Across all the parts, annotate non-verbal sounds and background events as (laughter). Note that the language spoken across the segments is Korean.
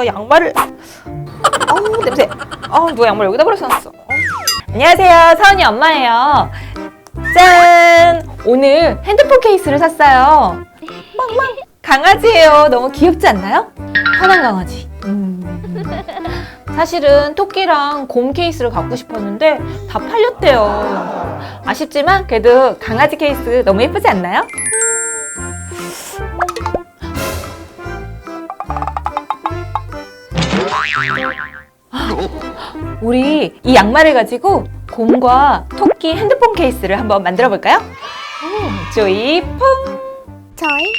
내가 양말을. 어우 냄새. 아 누가 양말 여기다 버려놨어? 어. 안녕하세요. 사은이 엄마예요. 짠! 오늘 핸드폰 케이스를 샀어요. 빵빵. 강아지예요. 너무 귀엽지 않나요? 편한 강아지. 음. 사실은 토끼랑 곰 케이스를 갖고 싶었는데 다 팔렸대요. 아쉽지만 그래도 강아지 케이스 너무 예쁘지 않나요? (gasps) 우리 이 양말을 가지고 곰과 토끼 핸드폰 케이스를 한번 만들어 볼까요? 음, 조이 퐁! 저희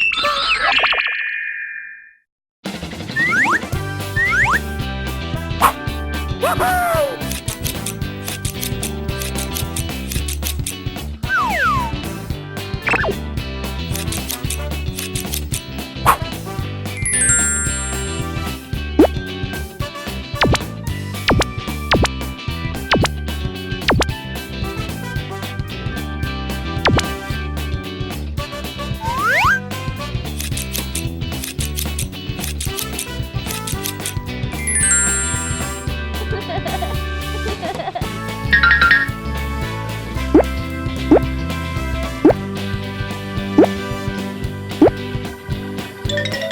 까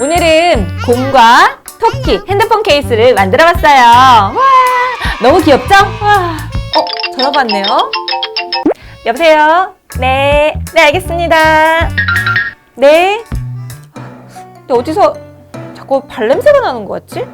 오늘은 곰과 토끼 핸드폰 케이스를 만들어 봤어요. 와, 너무 귀엽죠? 와, 어, 전화 받네요. 여보세요? 네, 네, 알겠습니다. 네. 근데 어디서 자꾸 발냄새가 나는 것 같지?